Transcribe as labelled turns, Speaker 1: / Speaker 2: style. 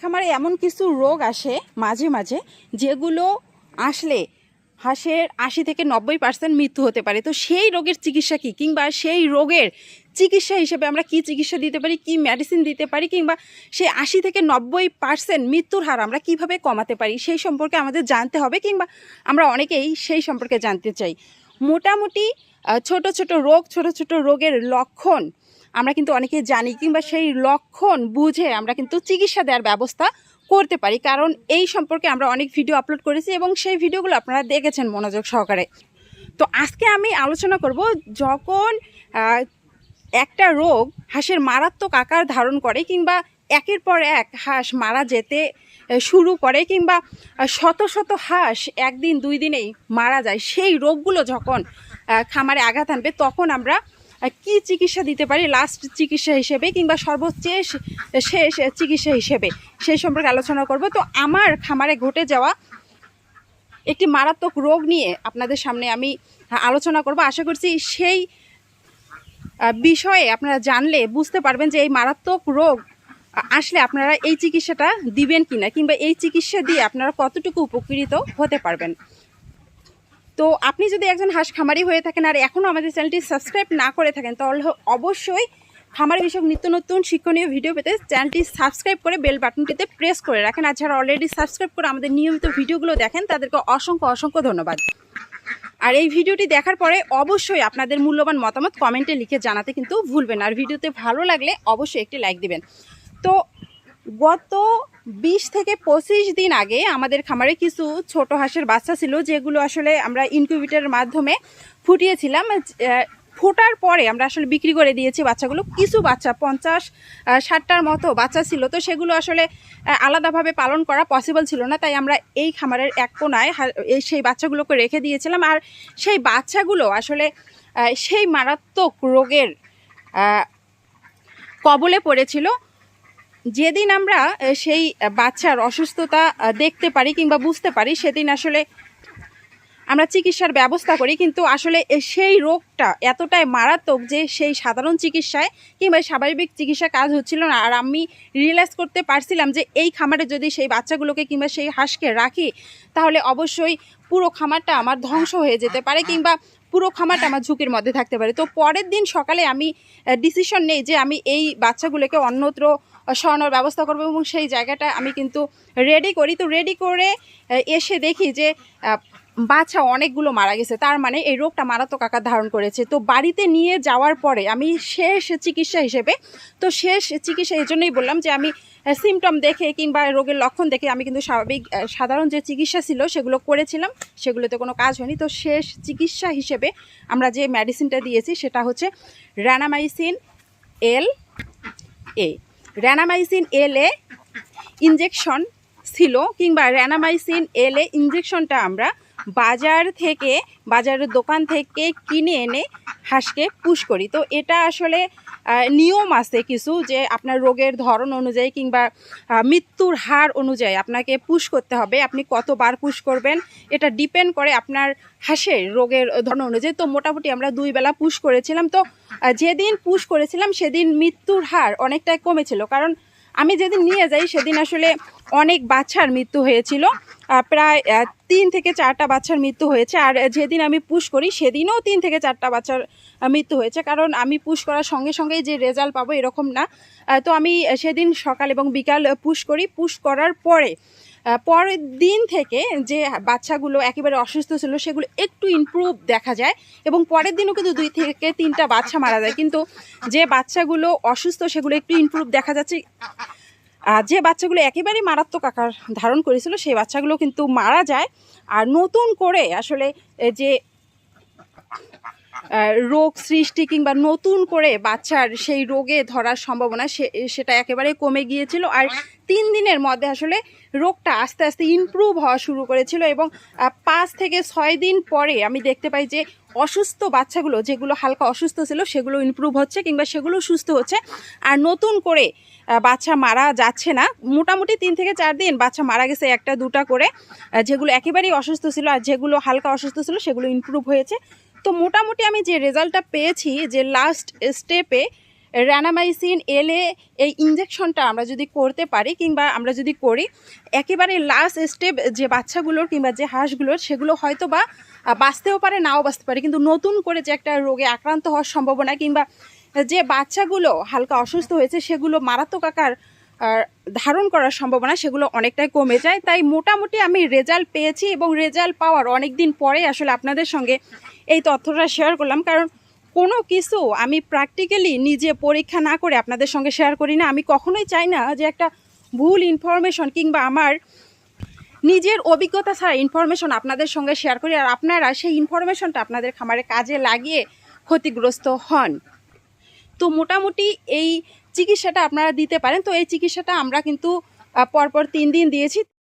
Speaker 1: খামারে এমন কিছু রোগ আসে মাঝে মাঝে যেগুলো আসলে হাঁসের আশি থেকে নব্বই পার্সেন্ট মৃত্যু হতে পারে। তো সেই রোগের চিকিৎসা কী? কিংবা সেই রোগের চিকিৎসা হিসেবে আমরা কি চিকিৎসা দিতে পারি? কি মেডিসিন দিতে পারি? কিংবা সেই আশি থেকে নব্বই পার্সেন্ট মৃত্যুর হার আমরা কীভাবে কমাতে পারি? সেই সম্পর্কে আমাদের জানতে হবে কিংবা আমরা অনেকেই সেই সম্পর্কে জানতে চাই। মোটামুটি ছোট ছোট রোগ, ছোট ছোট রোগের লক্ষণ আমরা কিন্তু অনেকে জানি কিংবা সেই লক্ষণ বুঝে আমরা কিন্তু চিকিৎসা দেওয়ার ব্যবস্থা করতে পারি। কারণ এই সম্পর্কে আমরা অনেক ভিডিও আপলোড করেছি এবং সেই ভিডিওগুলো আপনারা দেখেছেন মনোযোগ সহকারে। তো আজকে আমি আলোচনা করব যখন একটা রোগ হাঁসের মারাত্মক আকার ধারণ করে কিংবা একের পর এক হাঁস মারা যেতে শুরু করে কিংবা শত শত হাঁস একদিন দুই দিনেই মারা যায়, সেই রোগগুলো যখন খামারে আঘাত আনবে তখন আমরা কি চিকিৎসা দিতে পারি? লাস্ট চিকিৎসা হিসেবে কিংবা সর্বশেষ শেষ চিকিৎসা হিসেবে সেই সম্পর্কে আলোচনা করব। তো আমার খামারে ঘটে যাওয়া একটি মারাত্মক রোগ নিয়ে আপনাদের সামনে আমি আলোচনা করব। আশা করছি সেই বিষয়ে আপনারা জানলে বুঝতে পারবেন যে এই মারাত্মক রোগ আসলে আপনারা এই চিকিৎসাটা দিবেন কিনা কিংবা এই চিকিৎসা দিয়ে আপনারা কতটুকু উপকৃত হতে পারবেন। তো আপনি যদি একজন হাঁস খামারি হয়ে থাকেন আর এখনও আমাদের চ্যানেলটি সাবস্ক্রাইব না করে থাকেন, তাহলে অবশ্যই খামারি বিষয়ক নিত্য নতুন শিক্ষণীয় ভিডিও পেতে চ্যানেলটি সাবস্ক্রাইব করে বেল বাটনটিতে প্রেস করে রাখেন। আর যারা অলরেডি সাবস্ক্রাইব করে আমাদের নিয়মিত ভিডিওগুলো দেখেন, তাদেরকে অসংখ্য অসংখ্য ধন্যবাদ। আর এই ভিডিওটি দেখার পরে অবশ্যই আপনাদের মূল্যবান মতামত কমেন্টে লিখে জানাতে কিন্তু ভুলবেন আর ভিডিওতে ভালো লাগলে অবশ্যই একটি লাইক দিবেন। তো গত বিশ থেকে পঁচিশ দিন আগে আমাদের খামারে কিছু ছোট হাঁসের বাচ্চা ছিল, যেগুলো আসলে আমরা ইনকিউবেটরের মাধ্যমে ফুটিয়েছিলাম। ফোটার পরে আমরা আসলে বিক্রি করে দিয়েছি বাচ্চাগুলো। কিছু বাচ্চা, পঞ্চাশ ষাটটার মতো বাচ্চা ছিল। তো সেগুলো আসলে আলাদাভাবে পালন করা পসিবল ছিল না, তাই আমরা এই খামারের এক কোনায় এই সেই বাচ্চাগুলোকে রেখে দিয়েছিলাম। আর সেই বাচ্চাগুলো আসলে সেই মারাত্মক রোগের কবলে পড়েছিল। যেদিন আমরা সেই বাচ্চার অসুস্থতা দেখতে পারি কিংবা বুঝতে পারি, সেদিন আসলে আমরা চিকিৎসার ব্যবস্থা করি। কিন্তু আসলে সেই রোগটা এতটাই মারাত্মক যে সেই সাধারণ চিকিৎসায় কিংবা স্বাভাবিক চিকিৎসা কাজ হচ্ছিল না। আর আমি রিয়েলাইজ করতে পারছিলাম যে এই খামারে যদি সেই বাচ্চাগুলোকে কিংবা সেই হাঁসকে রাখি, তাহলে অবশ্যই পুরো খামারটা আমার ধ্বংস হয়ে যেতে পারে কিংবা পুরো খামারটা আমার ঝুঁকির মধ্যে থাকতে পারে। তো পরের দিন সকালে আমি ডিসিশন নেই যে আমি এই বাচ্চাগুলোকে অন্যত্র সরানোর ব্যবস্থা করব এবং সেই জায়গাটা আমি কিন্তু রেডি করি। তো রেডি করে এসে দেখি যে বাচ্চা অনেকগুলো মারা গেছে। তার মানে এই রোগটা মারাত্মক আকার ধারণ করেছে। তো বাড়িতে নিয়ে যাওয়ার পরে আমি শেষ চিকিৎসা হিসেবে, তো শেষ চিকিৎসা এই জন্যই বললাম যে আমি সিমটম দেখে কিংবা রোগের লক্ষণ দেখে আমি কিন্তু স্বাভাবিক সাধারণ যে চিকিৎসা ছিল সেগুলো করেছিলাম, সেগুলোতে কোনো কাজ হয়নি। তো শেষ চিকিৎসা হিসেবে আমরা যে মেডিসিনটা দিয়েছি সেটা হচ্ছে র্যানামাইসিন এল এ র্যানামাইসিন এল এ ইনজেকশন ছিল কিংবা র্যানামাইসিন এল এ ইনজেকশনটা আমরা বাজার থেকে, বাজারের দোকান থেকে কিনে এনে হাঁসকে পুশ করি। তো এটা আসলে নিয়ম আছে কিছু যে আপনার রোগের ধরন অনুযায়ী কিংবা মৃত্যুর হার অনুযায়ী আপনাকে পুশ করতে হবে। আপনি কতবার পুশ করবেন এটা ডিপেন্ড করে আপনার হাঁসের রোগের ধরন অনুযায়ী। তো মোটামুটি আমরা দুই বেলা পুশ করেছিলাম। তো যেদিন পুশ করেছিলাম সেদিন মৃত্যুর হার অনেকটাই কমেছিল। কারণ আমি যেদিন নিয়ে যাই সেদিন আসলে অনেক বাচ্চার মৃত্যু হয়েছিল। প্রায় তিন থেকে চারটা বাচ্চার মৃত্যু হয়েছে। আর যেদিন আমি পুশ করি সেদিনও তিন থেকে চারটা বাচ্চার মৃত্যু হয়েছে। কারণ আমি পুশ করার সঙ্গে সঙ্গেই যে রেজাল্ট পাবো এরকম না। তো আমি সেদিন সকাল এবং বিকাল পুশ করি। পুশ করার পরে পরের দিন থেকে যে বাচ্চাগুলো একেবারে অসুস্থ ছিল, সেগুলো একটু ইমপ্রুভ দেখা যায় এবং পরের দিনও কিন্তু দুই থেকে তিনটা বাচ্চা মারা যায়। কিন্তু যে বাচ্চাগুলো অসুস্থ, সেগুলো একটু ইমপ্রুভ দেখা যাচ্ছে। আর যে বাচ্চাগুলো একেবারেই মারাত্মক আকার ধারণ করেছিল, সেই বাচ্চাগুলো কিন্তু মারা যায়। আর নতুন করে আসলে যে রোগ সৃষ্টি কিংবা নতুন করে বাচ্চার সেই রোগে ধরার সম্ভাবনা সেটা একেবারে কমে গিয়েছিল। আর তিন দিনের মধ্যে আসলে রোগটা আস্তে আস্তে ইমপ্রুভ হওয়া শুরু করেছিল এবং পাঁচ থেকে ছয় দিন পরে আমি দেখতে পাই যে অসুস্থ বাচ্চাগুলো যেগুলো হালকা অসুস্থ ছিল সেগুলো ইমপ্রুভ হচ্ছে কিংবা সেগুলো সুস্থ হচ্ছে। আর নতুন করে বাচ্চা মারা যাচ্ছে না। মোটামুটি তিন থেকে চার দিন বাচ্চা মারা গেছে একটা দুটা করে যেগুলো একেবারেই অসুস্থ ছিল আর যেগুলো হালকা অসুস্থ ছিল সেগুলো ইমপ্রুভ হয়েছে। তো মোটামুটি আমি যে রেজাল্টটা পেয়েছি যে লাস্ট স্টেপে র্যানামাইসিন এলে এই ইঞ্জেকশনটা আমরা যদি করতে পারি কিংবা আমরা যদি করি, একেবারে লাস্ট স্টেপ যে বাচ্চাগুলোর কিংবা যে হাঁসগুলোর, সেগুলো হয়তো বা বাঁচতেও পারে, নাও বাঁচতে পারে, কিন্তু নতুন করে যে একটা রোগে আক্রান্ত হওয়ার সম্ভাবনা কিংবা যে বাচ্চাগুলো হালকা অসুস্থ হয়েছে, সেগুলো মারাত্মক আকার ধারণ করার সম্ভাবনা সেগুলো অনেকটাই কমে যায়। তাই মোটামুটি আমি রেজাল্ট পেয়েছি এবং রেজাল্ট পাওয়ার অনেক দিন পরে আসলে আপনাদের সঙ্গে এই তথ্যটা শেয়ার করলাম। কারণ কোনো কিছু আমি প্র্যাকটিক্যালি নিজে পরীক্ষা না করে আপনাদের সঙ্গে শেয়ার করি না। আমি কখনোই চাই না যে একটা ভুল ইনফরমেশন কিংবা আমার নিজের অভিজ্ঞতা ছাড়া ইনফরমেশন আপনাদের সঙ্গে শেয়ার করি আর আপনারা সেই ইনফরমেশনটা আপনাদের খামারে কাজে লাগিয়ে ক্ষতিগ্রস্ত হন। তো মোটামুটি এই চিকিৎসাটা আপনারা দিতে পারেন। তো এই চিকিৎসাটা আমরা কিন্তু পরপর তিন দিন দিয়েছি।